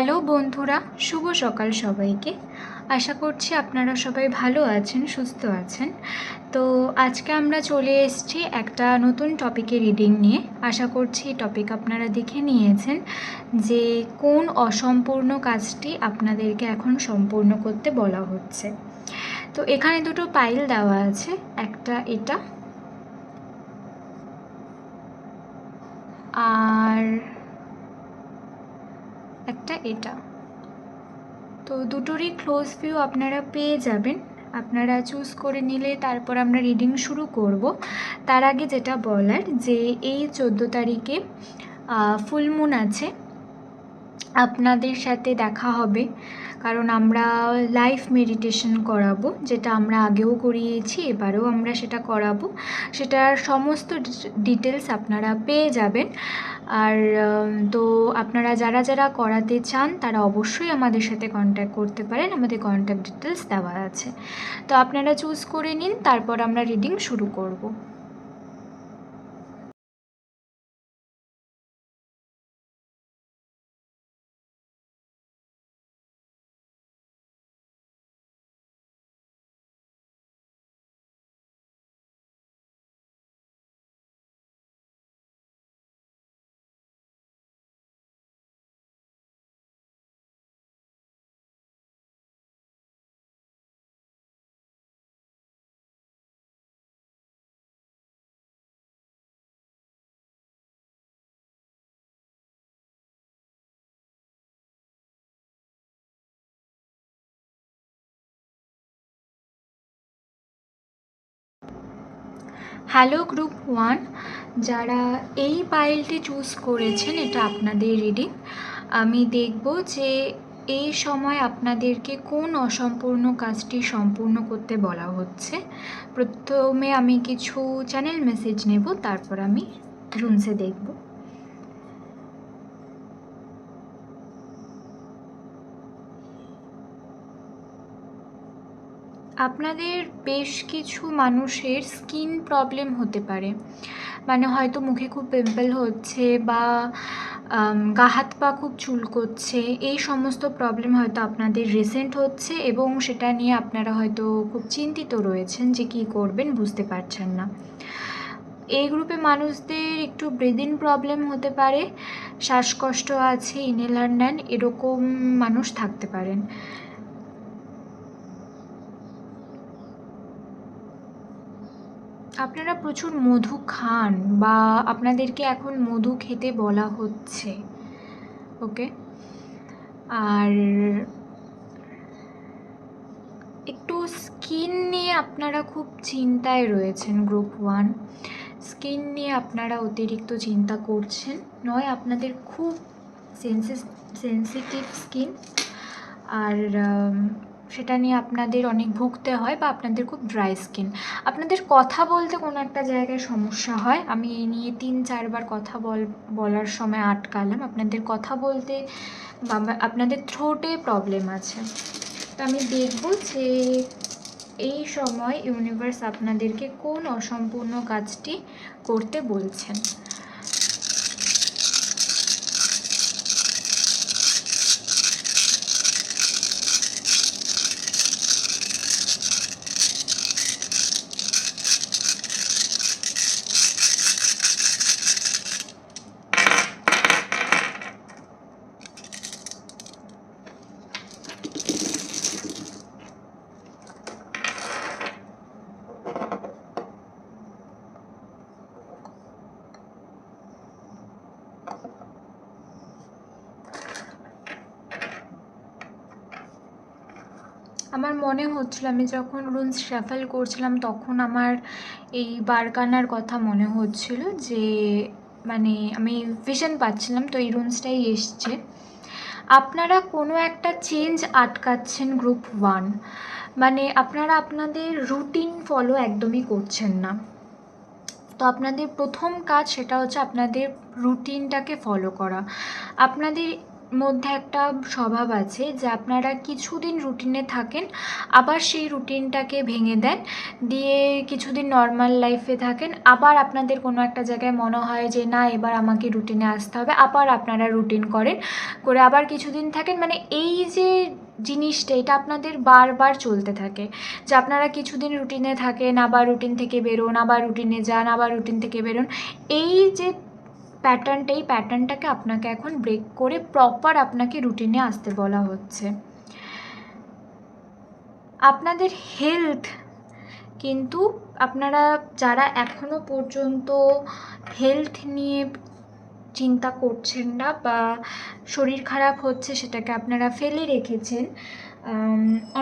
Hello বন্ধুরা, শুভ সকাল সবাইকে। আশা করছি আপনারা সবাই ভালো আছেন, সুস্থ আছেন। তো আজকে আমরা চলে এসেছি একটা নতুন টপিকে রিডিং নিয়ে। আশা করছি টপিক আপনারা দেখে নিয়েছেন যে কোন অসম্পূর্ণ কাজটি আপনাদেরকে এখন সম্পূর্ণ করতে বলা হচ্ছে। তো এখানে দুটো পাইল দেওয়া আছে, একটা এটা আর একটা এটা। তো দুটোরই ক্লোজ ভিউ আপনারা পেয়ে যাবেন। আপনারা চুজ করে নিলে তারপর আমরা রিডিং শুরু করব। তার আগে যেটা বলার যে এই চোদ্দ তারিখে ফুলমুন আছে। আপনাদের সাথে দেখা হবে। কারণ আমরা লাইভ মেডিটেশন করাবো, যেটা আমরা আগেও করিয়েছি, এবারেও আমরা সেটা করাবো। সেটার সমস্ত ডিটেলস আপনারা পেয়ে যাবেন। আর তো আপনারা যারা যারা করাতে চান, তারা অবশ্যই আমাদের সাথে কন্ট্যাক্ট করতে পারেন। আমাদের কন্ট্যাক্ট ডিটেলস দেওয়া আছে। তো আপনারা চুজ করে নিন, তারপর আমরা রিডিং শুরু করব। হ্যালো গ্রুপ ওয়ান যারা এই পাইলটি চুজ করেছেন, এটা আপনাদের রিডিং আমি দেখব যে এই সময় আপনাদেরকে কোন অসম্পূর্ণ কাজটি সম্পূর্ণ করতে বলা হচ্ছে। প্রথমে আমি কিছু চ্যানেল মেসেজ নেব, তারপর আমি রুমসে দেখব। আপনাদের বেশ কিছু মানুষের স্কিন প্রবলেম হতে পারে। মানে হয়তো মুখে খুব পিম্পল হচ্ছে বা গা হাত পা খুব চুলকোচ্ছে। এই সমস্ত প্রবলেম হয়তো আপনাদের রিসেন্ট হচ্ছে এবং সেটা নিয়ে আপনারা হয়তো খুব চিন্তিত রয়েছেন যে কী করবেন বুঝতে পারছেন না। এই গ্রুপে মানুষদের একটু ব্রিদিন প্রবলেম হতে পারে, শ্বাসকষ্ট আছে, ইনহেলার নেন, এরকম মানুষ থাকতে পারেন। আপনারা প্রচুর মধু খান বা আপনাদেরকে এখন মধু খেতে বলা হচ্ছে, ওকে? আর একটু স্কিন নিয়ে আপনারা খুব চিন্তায় রয়েছেন, গ্রুপ ওয়ান। স্কিন নিয়ে আপনারা অতিরিক্ত চিন্তা করছেন, নয়, আপনাদের খুব সেন্সিটিভ স্কিন। আর সেটা নিয়ে আপনাদের অনেক ভুগতে হয় বা আপনাদের খুব ড্রাই স্কিন আপনাদের কথা বলতে কোনো একটা জায়গায় সমস্যা হয়। আমি এই নিয়ে তিন চারবার কথা বল, বলার সময় আটকালাম। আপনাদের কথা বলতে বা আপনাদের থ্রোটে প্রবলেম আছে। তো আমি দেখব যে এই সময় ইউনিভার্স আপনাদেরকে কোন অসম্পূর্ণ কাজটি করতে বলছেন। আমার মনে হচ্ছিল, আমি যখন রুনস শ্যাফেল করছিলাম তখন আমার এই বারকানার কথা মনে হচ্ছিল যে মানে আমি ভিশন পাচ্ছিলাম, তো এই রুনসটাই এসছে। আপনারা কোনো একটা চেঞ্জ আটকাচ্ছেন গ্রুপ ওয়ান মানে আপনারা আপনাদের রুটিন ফলো একদমই করছেন না। তো আপনাদের প্রথম কাজ সেটা হচ্ছে আপনাদের রুটিনটাকে ফলো করা। আপনাদের মধ্যে একটা স্বভাব আছে যে আপনারা কিছুদিন রুটিনে থাকেন, আবার সেই রুটিনটাকে ভেঙে দেন, দিয়ে কিছুদিন নর্মাল লাইফে থাকেন, আবার আপনাদের কোনো একটা জায়গায় মনে হয় যে না, এবার আমাকে রুটিনে আসতে হবে, আবার আপনারা রুটিন করেন, করে আবার কিছুদিন থাকেন। মানে এই যে জিনিসটা, এটা আপনাদের বারবার চলতে থাকে যে আপনারা কিছুদিন রুটিনে থাকেন, আবার রুটিন থেকে বেরোন, আবার রুটিনে যান, আবার রুটিন থেকে বেরোন। এই যে প্যাটার্নটা এই প্যাটার্নটাকে আপনাকে এখন ব্রেক করে প্রপার আপনাকে রুটিনে আসতে বলা হচ্ছে। আপনাদের হেলথ কিন্তু আপনারা যারা এখনও পর্যন্ত হেলথ নিয়ে চিন্তা করছেন না বা শরীর খারাপ হচ্ছে সেটাকে আপনারা ফেলে রেখেছেন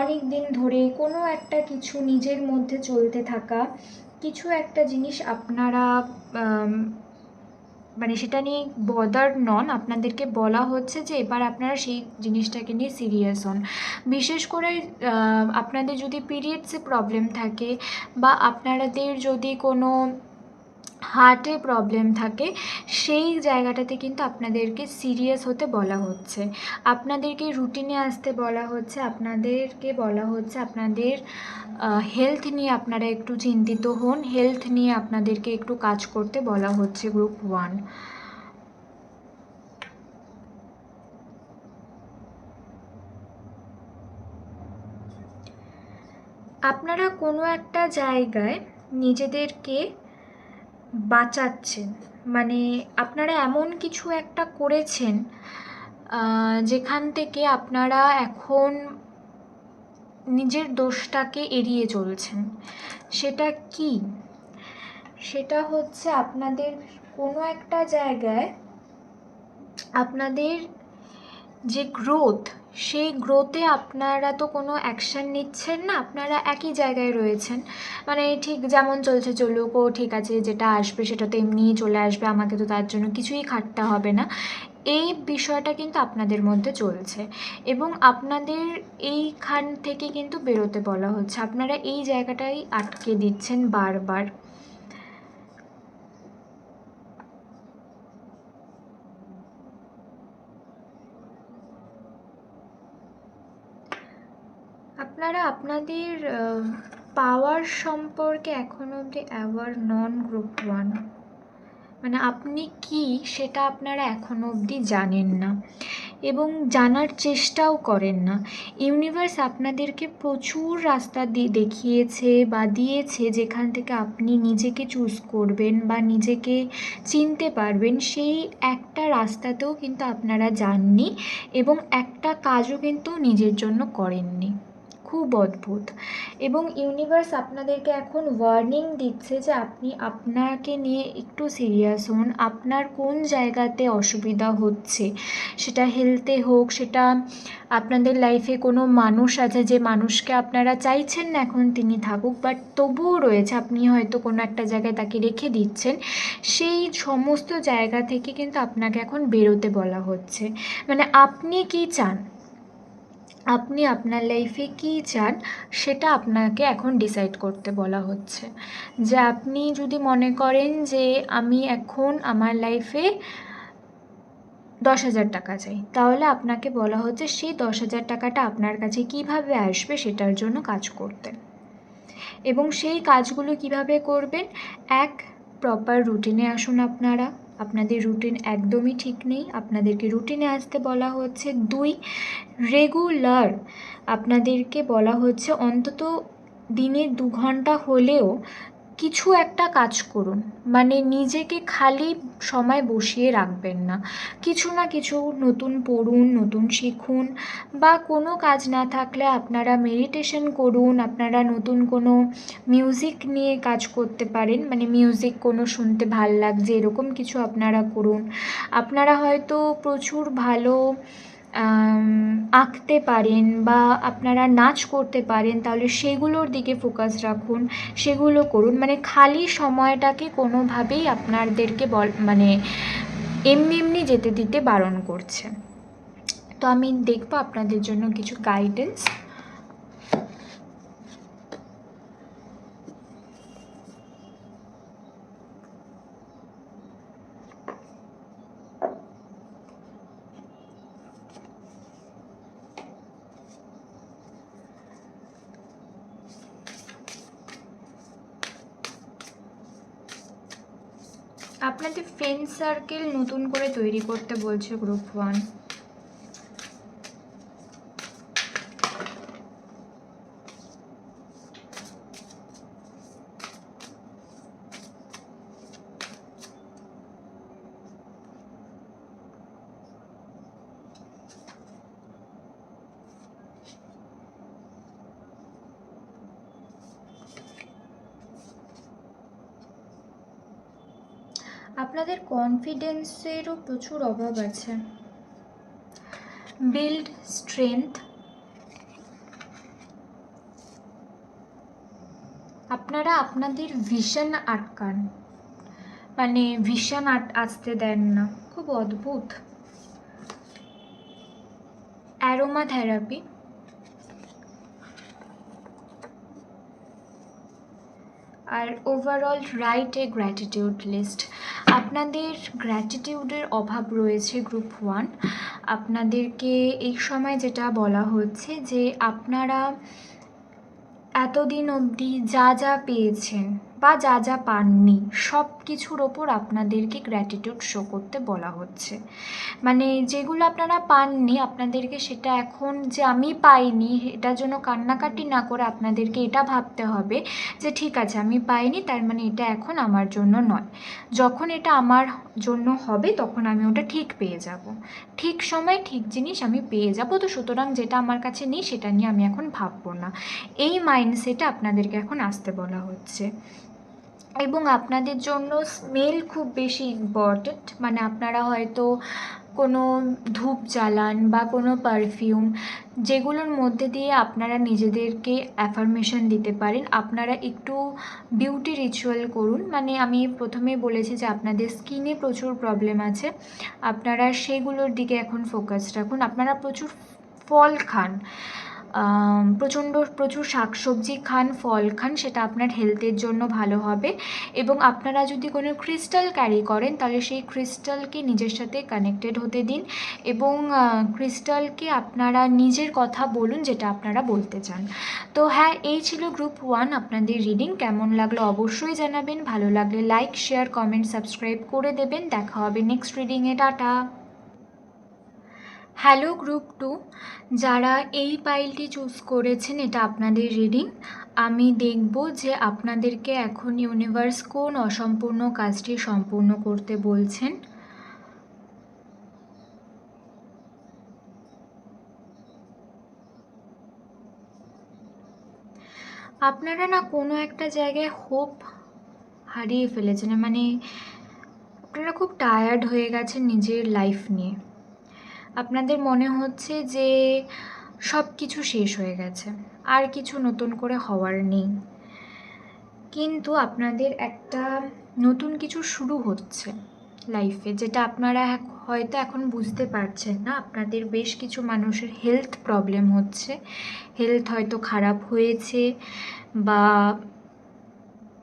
অনেক দিন ধরে কোনো একটা কিছু নিজের মধ্যে চলতে থাকা, কিছু একটা জিনিস আপনারা মানে সেটা নিয়ে বদার নন। আপনাদেরকে বলা হচ্ছে যে এবার আপনারা সেই জিনিসটাকে নিয়ে সিরিয়াস হন। বিশেষ করে আপনাদের যদি পিরিয়ডসে প্রবলেম থাকে বা আপনাদের যদি কোনো হার্টে প্রবলেম থাকে, সেই জায়গাটাতে কিন্তু আপনাদেরকে সিরিয়াস হতে বলা হচ্ছে। আপনাদেরকে রুটিনে আসতে বলা হচ্ছে, আপনাদেরকে বলা হচ্ছে আপনাদের হেলথ নিয়ে আপনারা একটু চিন্তিত হন হেলথ নিয়ে আপনাদেরকে একটু কাজ করতে বলা হচ্ছে গ্রুপ ওয়ান আপনারা কোনো একটা জায়গায় নিজেদেরকে বাঁচাচ্ছেন। মানে আপনারা এমন কিছু একটা করেছেন যেখান থেকে আপনারা এখন নিজের দোষটাকে এড়িয়ে চলছেন। সেটা কি? সেটা হচ্ছে আপনাদের কোনো একটা জায়গায় আপনাদের যে গ্রোথ সেই গ্রোথে আপনারা তো কোনো অ্যাকশান নিচ্ছেন না, আপনারা একই জায়গায় রয়েছেন। মানে ঠিক যেমন চলছে চলুক, ও ঠিক আছে যেটা আসবে সেটা তো এমনিই চলে আসবে, আমাকে তো তার জন্য কিছুই খাটতে হবে না। এই বিষয়টা কিন্তু আপনাদের মধ্যে চলছে এবং আপনাদের এইখান থেকে কিন্তু বেরোতে বলা হচ্ছে। আপনারা এই জায়গাটাই আটকে দিচ্ছেন বারবার আপনারা আপনাদের পাওয়ার সম্পর্কে এখনও অবধি অ্যাওয়ার নন গ্রুপ ওয়ান মানে আপনি কি সেটা আপনারা এখনও অবধি জানেন না এবং জানার চেষ্টাও করেন না। ইউনিভার্স আপনাদেরকে প্রচুর রাস্তা দিয়ে দেখিয়েছে বা দিয়েছে যেখান থেকে আপনি নিজেকে চুজ করবেন বা নিজেকে চিনতে পারবেন। সেই একটা রাস্তাতেও কিন্তু আপনারা যাননি এবং একটা কাজও কিন্তু নিজের জন্য করেননি। খুব অদ্ভুত। এবং ইউনিভার্স আপনাদেরকে এখন ওয়ার্নিং দিচ্ছে যে আপনি আপনাকে নিয়ে একটু সিরিয়াস হন। আপনার কোন জায়গাতে অসুবিধা হচ্ছে? সেটা হেলথে হোক, সেটা আপনাদের লাইফে কোনো মানুষ আছে যে মানুষকে আপনারা চাইছেন না এখন তিনি থাকুক বাট তবুও রয়েছে। আপনি হয়তো কোনো একটা জায়গায় তাকে রেখে দিচ্ছেন। সেই সমস্ত জায়গা থেকে কিন্তু আপনাকে এখন বেরোতে বলা হচ্ছে। মানে আপনি কি চান? আপনি আপনার লাইফে কী চান, সেটা আপনাকে এখন ডিসাইড করতে বলা হচ্ছে। যে আপনি যদি মনে করেন যে আমি এখন আমার লাইফে দশ হাজার টাকা চাই, তাহলে আপনাকে বলা হচ্ছে সেই দশ হাজার টাকাটা আপনার কাছে কীভাবে আসবে সেটার জন্য কাজ করতে। এবং সেই কাজগুলো কীভাবে করবেন? এক প্রপার রুটিনে আসুন আপনারা। আপনাদের রুটিন একদমই ঠিক নেই। আপনাদেরকে রুটিনে আসতে বলা হচ্ছে দুই রেগুলার আপনাদেরকে বলা হচ্ছে অন্তত দিনে দু ঘণ্টা হলেও কিছু একটা কাজ করুন। মানে নিজেকে খালি সময় বসিয়ে রাখবেন না। কিছু না কিছু নতুন পড়ুন, নতুন শিখুন বা কোনো কাজ না থাকলে আপনারা মেডিটেশন করুন, আপনারা নতুন কোনো মিউজিক নিয়ে কাজ করতে পারেন। মানে মিউজিক কোনো শুনতে ভালো লাগছে এরকম কিছু আপনারা করুন। আপনারা হয়তো প্রচুর ভালো আঁকতে পারেন বা আপনারা নাচ করতে পারেন, তাহলে সেগুলোর দিকে ফোকাস রাখুন। সেগুলো করুন। মানে খালি সময়টাকে কোনোভাবেই আপনাদেরকে বল মানে এমনি এমনি যেতে দিতে বারণ করছে। তো আমি দেখব আপনাদের জন্য কিছু গাইডেন্স আপনাদের ফ্রেন্ড সার্কেল নতুন করে তৈরি করতে বলছে গ্রুপ ওয়ান আপনাদের কনফিডেন্সেরও প্রচুর অভাব আছে। বিল্ড স্ট্রেংথ আপনারা আপনাদের ভিশন আটকান। মানে ভিশন আট আসতে দেন না। খুব অদ্ভুত। Aroma therapy R overall right a gratitude list আপনাদের গ্র্যাটিটিউডের অভাব রয়েছে গ্রুপ ওয়ান আপনাদেরকে এই সময় যেটা বলা হচ্ছে যে আপনারা এতদিন অবধি যা যা পেয়েছেন বা যা যা পাননি সব কিছুর ওপর আপনাদেরকে গ্র্যাটিটিউড শো করতে বলা হচ্ছে। মানে যেগুলো আপনারা পাননি, আপনাদেরকে সেটা এখন যে আমি পাইনি, এটার জন্য কান্নাকাটি না করে আপনাদেরকে এটা ভাবতে হবে যে ঠিক আছে, আমি পাইনি, তার মানে এটা এখন আমার জন্য নয়। যখন এটা আমার জন্য হবে, তখন আমি ওটা ঠিক পেয়ে যাব। ঠিক সময়, ঠিক জিনিস আমি পেয়ে যাব, তো সুতরাং যেটা আমার কাছে নেই, সেটা নিয়ে আমি এখন ভাববো না। এই মাইন্ডসেটে আপনাদেরকে এখন আসতে বলা হচ্ছে। এবং আপনাদের জন্য স্মেল খুব বেশি ইম্পর্ট্যান্ট মানে আপনারা হয়তো কোনো ধূপ জ্বালান বা কোনো পারফিউম যেগুলোর মধ্যে দিয়ে আপনারা নিজেদেরকে অ্যাফার্মেশন দিতে পারেন, আপনারা একটু বিউটি রিচুয়াল করুন। মানে আমি প্রথমে বলেছি যে আপনাদের স্কিনে প্রচুর প্রবলেম আছে, আপনারা সেগুলোর দিকে এখন ফোকাস রাখুন। আপনারা প্রচুর ফল খান। প্রচণ্ড, প্রচুর শাকসবজি খান, ফল খান, সেটা আপনার হেলথের জন্য ভালো হবে। এবং আপনারা যদি কোনো ক্রিস্টাল ক্যারি করেন, তাহলে সেই ক্রিস্টালকে নিজের সাথে কানেক্টেড হতে দিন। এবং ক্রিস্টালকে আপনারা নিজের কথা বলুন, যেটা আপনারা বলতে চান। তো হ্যাঁ এই ছিল গ্রুপ ওয়ান আপনাদের রিডিং কেমন লাগল অবশ্যই জানাবেন। ভালো লাগলে লাইক শেয়ার কমেন্ট সাবস্ক্রাইব করে দেবেন। দেখা হবে নেক্সট রিডিংয়ে টাটা! হ্যালো গ্রুপ টু, যারা এই পাইলটি চুজ করেছেন, এটা আপনাদের রিডিং। আমি দেখব যে আপনাদেরকে এখন ইউনিভার্স কোন অসম্পূর্ণ কাজটি সম্পূর্ণ করতে বলছেন। আপনারা না কোনো একটা জায়গায় হোপ হারিয়ে ফেলেছেন মানে আপনারা খুব টায়ার্ড হয়ে গেছেন নিজের লাইফ নিয়ে। আপনাদের মনে হচ্ছে যে সব কিছু শেষ হয়ে গেছে, আর কিছু নতুন করে হওয়ার নেই। কিন্তু আপনাদের একটা নতুন কিছু শুরু হচ্ছে লাইফে যেটা আপনারা হয়তো এখন বুঝতে পারছেন না। আপনাদের বেশ কিছু মানুষের হেলথ প্রবলেম হচ্ছে। হেলথ হয়তো খারাপ হয়েছে বা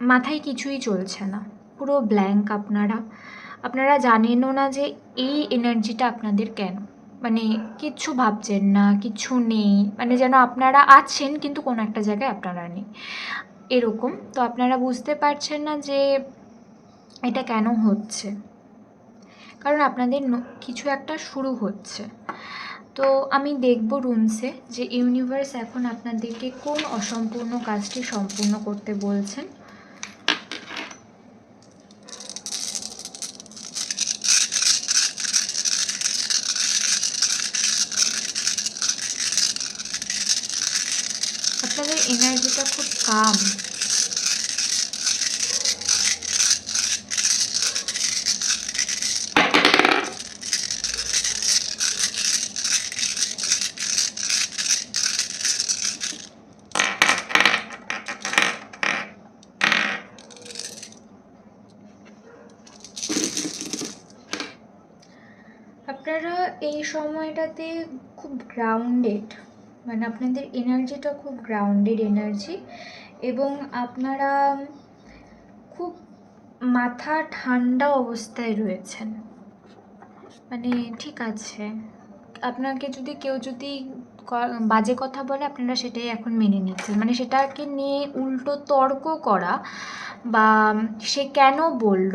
মাথায় কিছুই চলছে না, পুরো ব্ল্যাঙ্ক আপনারা। আপনারা জানেনও না যে এই এনার্জিটা আপনাদের কেন? মানে কিচ্ছু ভাবছেন না কিচ্ছু নেই। মানে যেন আপনারা আছেন, কিন্তু কোনো একটা জায়গায় আপনারা নেই। এরকম। তো আপনারা বুঝতে পারছেন না যে এটা কেন হচ্ছে। কারণ আপনাদের কিছু একটা শুরু হচ্ছে। তো আমি দেখব রুমসে যে ইউনিভার্স এখন আপনাদেরকে কোন অসম্পূর্ণ কাজটি সম্পূর্ণ করতে বলছেন আপনাদের কাম আপনারা এই সময়টাতে খুব গ্রাউন্ডেড মানে আপনাদের এনার্জিটা খুব গ্রাউন্ডেড এনার্জি এবং আপনারা খুব মাথা ঠান্ডা অবস্থায় রয়েছেন। মানে ঠিক আছে। আপনাকে যদি কেউ যদি বাজে কথা বলে, আপনারা সেটাই এখন মেনে নিচ্ছেন। মানে সেটাকে নিয়ে উল্টো তর্ক করা বা সে কেন বলল,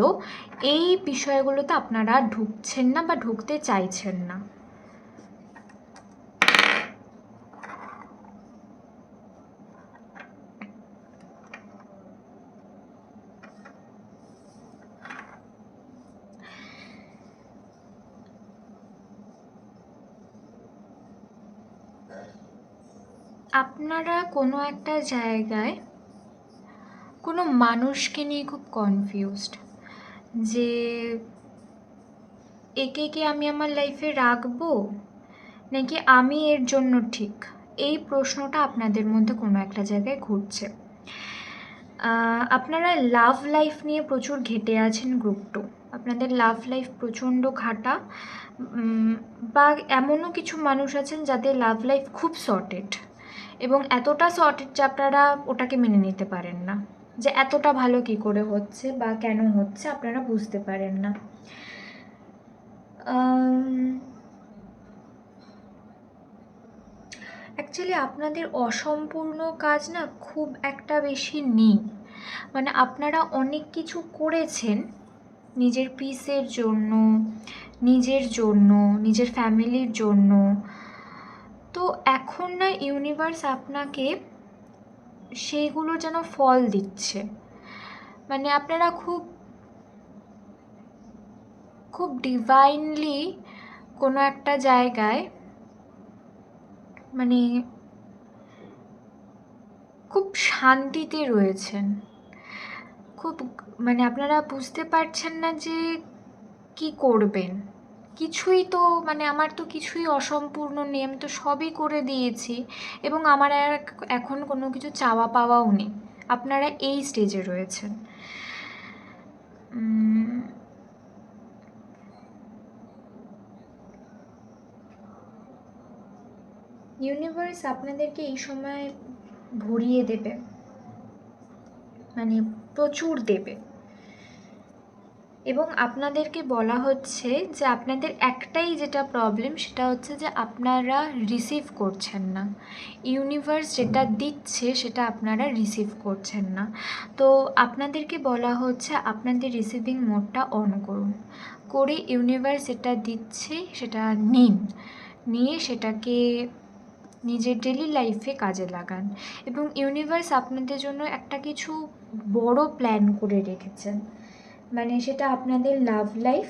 এই বিষয়গুলোতে আপনারা ঢুকছেন না বা ঢুকতে চাইছেন না। আপনারা কোনো একটা জায়গায় কোনো মানুষকে নিয়ে খুব কনফিউজড যে একে কি আমি আমার লাইফে রাখব নাকি আমি এর জন্য ঠিক? এই প্রশ্নটা আপনাদের মধ্যে কোনো একটা জায়গায় ঘুরছে। আপনারা লাভ লাইফ নিয়ে প্রচুর ঘেটে আছেন গ্রুপ টু আপনাদের লাভ লাইফ প্রচণ্ড ঘাটা। বা এমনও কিছু মানুষ আছেন যাদের লাভ লাইফ খুব সর্টেড এবং এতটা যে আপনারা ওটাকে মেনে নিতে পারেন না। যে এতটা ভালো কি করে হচ্ছে বা কেন হচ্ছে আপনারা বুঝতে পারেন না। অ্যাকচুয়ালি আপনাদের অসম্পূর্ণ কাজ না খুব একটা বেশি নেই। মানে আপনারা অনেক কিছু করেছেন নিজের পিসের জন্য, নিজের জন্য, নিজের ফ্যামিলির জন্য তো এখন না ইউনিভার্স আপনাকে সেইগুলো যেন ফল দিচ্ছে। মানে আপনারা খুব খুব ডিভাইনলি কোনো একটা জায়গায় মানে খুব শান্তিতে রয়েছেন। খুব মানে আপনারা বুঝতে পারছেন না যে কি করবেন। কিছুই তো মানে আমার তো কিছুই অসম্পূর্ণ নেই আমি তো সবই করে দিয়েছি এবং আমার আর এখন কোনো কিছু চাওয়া পাওয়াও নেই। আপনারা এই স্টেজে রয়েছেন। ইউনিভার্স আপনাদেরকে এই সময় ভরিয়ে দেবে। মানে প্রচুর দেবে। এবং আপনাদেরকে বলা হচ্ছে যে আপনাদের একটাই যেটা প্রবলেম সেটা হচ্ছে যে আপনারা রিসিভ করছেন না। ইউনিভার্স যেটা দিচ্ছে সেটা আপনারা রিসিভ করছেন না। তো আপনাদেরকে বলা হচ্ছে আপনাদের রিসিভিং মোডটা অন করুন। করে ইউনিভার্স যেটা দিচ্ছে সেটা নিন। নিয়ে সেটাকে নিজের ডেলি লাইফে কাজে লাগান। এবং ইউনিভার্স আপনাদের জন্য একটা কিছু বড় প্ল্যান করে রেখেছেন মানে সেটা আপনাদের লাভ লাইফ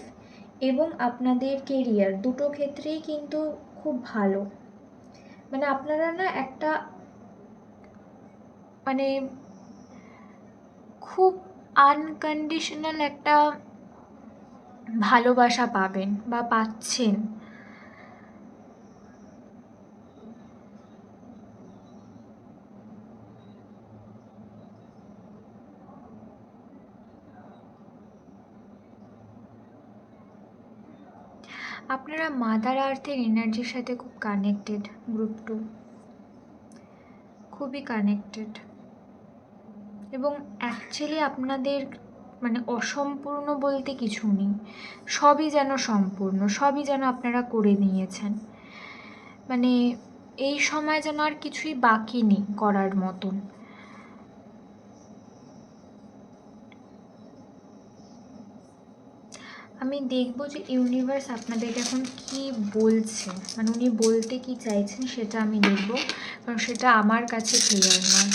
এবং আপনাদের কেরিয়ার দুটো ক্ষেত্রেই কিন্তু খুব ভালো। মানে আপনারা না একটা মানে খুব আনকন্ডিশনাল একটা ভালোবাসা পাবেন বা পাচ্ছেন। আপনারা মাদার আর্থের এনার্জির সাথে খুব কানেক্টেড গ্রুপ টু খুবই কানেক্টেড এবং অ্যাকচুয়ালি আপনাদের মানে অসম্পূর্ণ বলতে কিছু নেই। সবই যেন সম্পূর্ণ, সবই যেন আপনারা করে নিয়েছেন। মানে এই সময় যেন আর কিছুই বাকি নেই করার মতন। আমি দেখব যে ইউনিভার্স আপনাদেরকে এখন কি বলছে। মানে উনি বলতে কি চাইছেন সেটা আমি দেখব, কারণ সেটা আমার কাছে ক্লিয়ার নয়।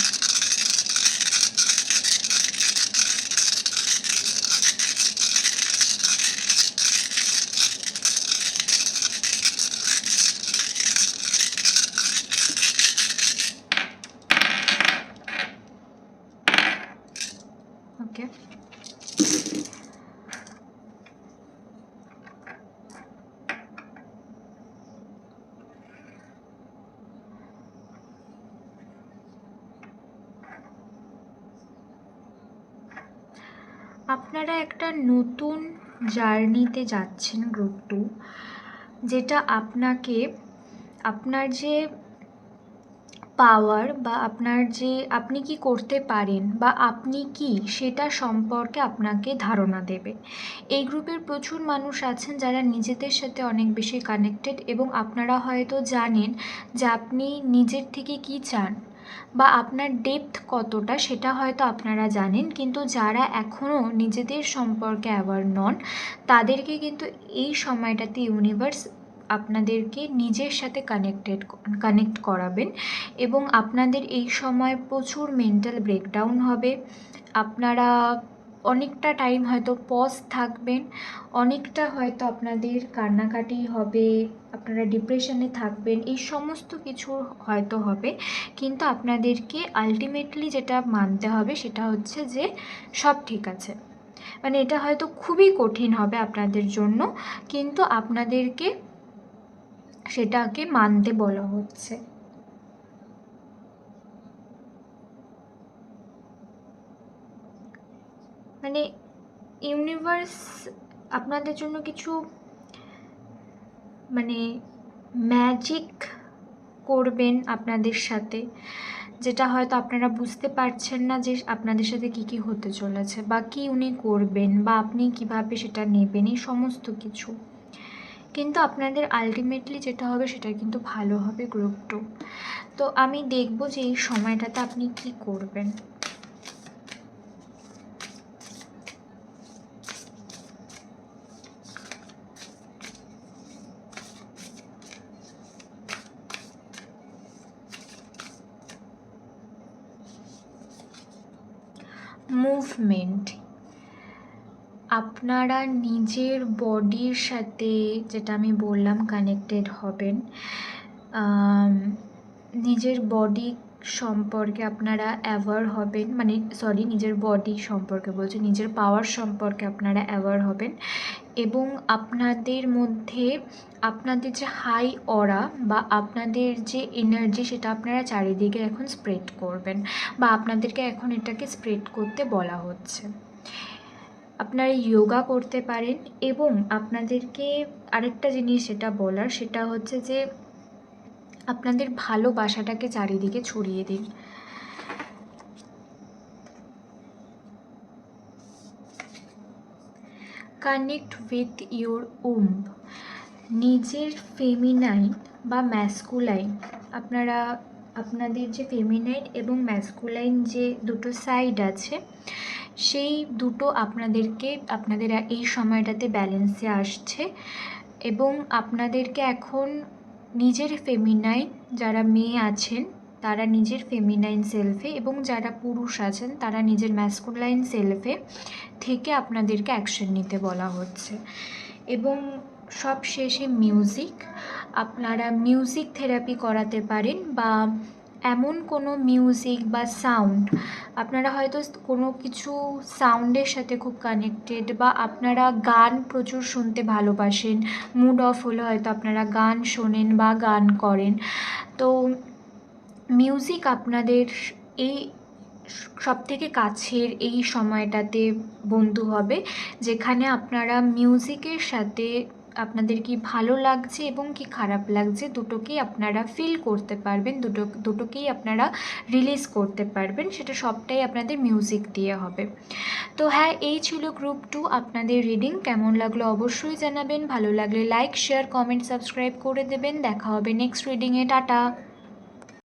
ওকে আপনারা একটা নতুন জার্নিতে যাচ্ছেন গ্রুপ টু, যেটা আপনাকে আপনার যে পাওয়ার বা আপনার যে আপনি কি করতে পারেন বা আপনি কি সেটা সম্পর্কে আপনাকে ধারণা দেবে। এই গ্রুপের প্রচুর মানুষ আছেন যারা নিজেদের সাথে অনেক বেশি কানেক্টেড এবং আপনারা হয়তো জানেন যে আপনি নিজের থেকে কি চান। বা আপনার ডেপথ কতটা সেটা হয়তো আপনারা জানেন, কিন্তু যারা এখনও নিজেদের সম্পর্কে অ্যাওয়ার নন, তাদেরকে কিন্তু এই সময়টাতে ইউনিভার্স আপনাদেরকে নিজের সাথে কানেক্টেড কানেক্ট করাবেন এবং আপনাদের এই সময় প্রচুর মেন্টাল ব্রেকডাউন হবে। আপনারা অনেকটা টাইম হয়তো পজ থাকবেন, অনেকটা হয়তো আপনাদের কান্নাকাটি হবে, আপনারা ডিপ্রেশনে থাকবেন, এই সমস্ত কিছু হয়তো হবে। কিন্তু আপনাদেরকে আলটিমেটলি যেটা মানতে হবে সেটা হচ্ছে যে সব ঠিক আছে। মানে এটা হয়তো খুবই কঠিন হবে আপনাদের জন্য, কিন্তু আপনাদেরকে সেটাকে মানতে বলা হচ্ছে। মানে ইউনিভার্স আপনাদের জন্য কিছু মানে ম্যাজিক করবেন আপনাদের সাথে, যেটা হয়তো আপনারা বুঝতে পারছেন না যে আপনাদের সাথে কি কি হতে চলেছে বা কি উনি করবেন বা আপনি কীভাবে সেটা নেবেন, এই সমস্ত কিছু। কিন্তু আপনাদের আলটিমেটলি যেটা হবে সেটা কিন্তু ভালো হবে গ্রুপ টু তো আমি দেখব যে এই সময়টাতে আপনি কি করবেন। মুভমেন্ট আপনারা নিজের বডির সাথে, যেটা আমি বললাম কানেক্টেড হবেন। নিজের বডি সম্পর্কে আপনারা অ্যাওয়ার হবেন। মানে সরি নিজের বডি সম্পর্কে বলছি। নিজের পাওয়ার সম্পর্কে আপনারা অ্যাওয়ার হবেন। এবং আপনাদের মধ্যে আপনাদের যে হাই অরা বা আপনাদের যে এনার্জি সেটা আপনারা চারিদিকে এখন স্প্রেড করবেন বা আপনাদেরকে এখন এটাকে স্প্রেড করতে বলা হচ্ছে। আপনারা যোগা করতে পারেন এবং আপনাদেরকে আরেকটা জিনিস যেটা বলার সেটা হচ্ছে যে আপনাদের ভালোবাসাটাকে চারিদিকে ছড়িয়ে দিন। কানেক্ট উইথ ইউর উম নিজের ফেমিনাইন বা ম্যাসকুলাইন আপনারা, আপনাদের যে ফেমিনাইন এবং ম্যাসকুলাইন যে দুটো সাইড আছে, সেই দুটো আপনাদেরকে, আপনাদের এই সময়টাতে ব্যালেন্সে আসছে এবং আপনাদেরকে এখন নিজের ফেমিনাইন যারা মেয়ে আছেন তারা নিজের ফেমিনাইন সেলফে এবং যারা পুরুষ আছেন, তারা নিজের ম্যাসকুলাইন সেলফে থেকে আপনাদেরকে অ্যাকশন নিতে বলা হচ্ছে। এবং সব শেষে মিউজিক আপনারা মিউজিক থেরাপি করাতে পারেন বা এমন কোনো মিউজিক বা সাউন্ড আপনারা হয়তো কোনো কিছু সাউন্ডের সাথে খুব কানেক্টেড বা আপনারা গান প্রচুর শুনতে ভালোবাসেন মুড অফ হলে হয়তো আপনারা গান শোনেন বা গান করেন। তো মিউজিক আপনাদের এই সবথেকে কাছের এই সময়টাতে বন্ধু হবে, যেখানে আপনারা মিউজিকের সাথে আপনাদের কি ভালো লাগছে এবং কি খারাপ লাগছে দুটোকেই আপনারা ফিল করতে পারবেন, দুটো, দুটোকেই আপনারা রিলিজ করতে পারবেন, সেটা সবটাই আপনাদের মিউজিক দিয়ে হবে। তো হ্যাঁ এই ছিল গ্রুপ টু আপনাদের রিডিং কেমন লাগল অবশ্যই জানাবেন, ভালো লাগলে লাইক শেয়ার কমেন্ট সাবস্ক্রাইব করে দেবেন, দেখা হবে নেক্সট রিডিংয়ে টাটা!